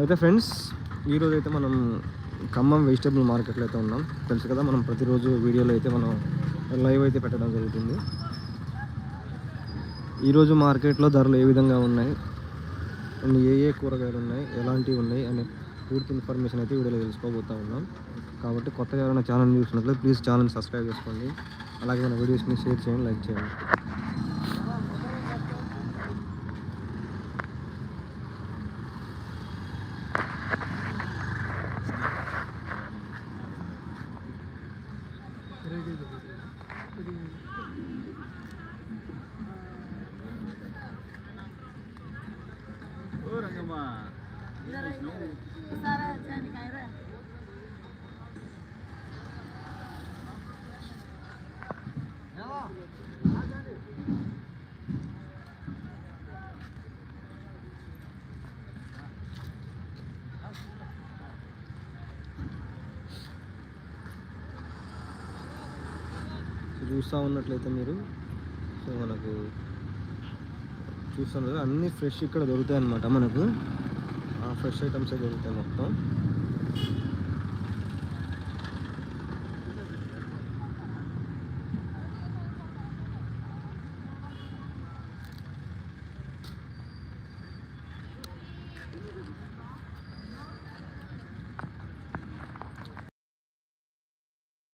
అయితే ఫ్రెండ్స్ ఈరోజు అయితే మనం ఖమ్మం వెజిటేబుల్ మార్కెట్లో అయితే ఉన్నాం. తెలుసు కదా మనం ప్రతిరోజు వీడియోలో అయితే మనం లైవ్ అయితే పెట్టడం జరుగుతుంది. ఈరోజు మార్కెట్లో ధరలు ఏ విధంగా ఉన్నాయి? అండ్ ఏ ఏ కూరగాయలు ఉన్నాయి? ఎలాంటివి ఉన్నాయి? అనే పూర్తి ఇన్ఫర్మేషన్ అయితే వీడియోలో తెలుసుకోబోతూ ఉన్నాం. కాబట్టి కొత్తగా ఎవరైనా ఛానల్ చూసినట్లయితే ప్లీజ్ ఛానల్ సబ్స్క్రైబ్ చేసుకోండి. అలాగే మన వీడియోస్ని షేర్ చేయండి లైక్ చేయండి. ఓ రంగమ్మ సారా వచ్చాను కాయరా చూస్తూ ఉన్నట్లయితే మీరు. సో మనకు చూస్తున్నారు కదా అన్నీ ఫ్రెష్ ఇక్కడ దొరుకుతాయి అన్నమాట మనకు. ఫ్రెష్ ఐటమ్సే దొరుకుతాయి మొత్తం.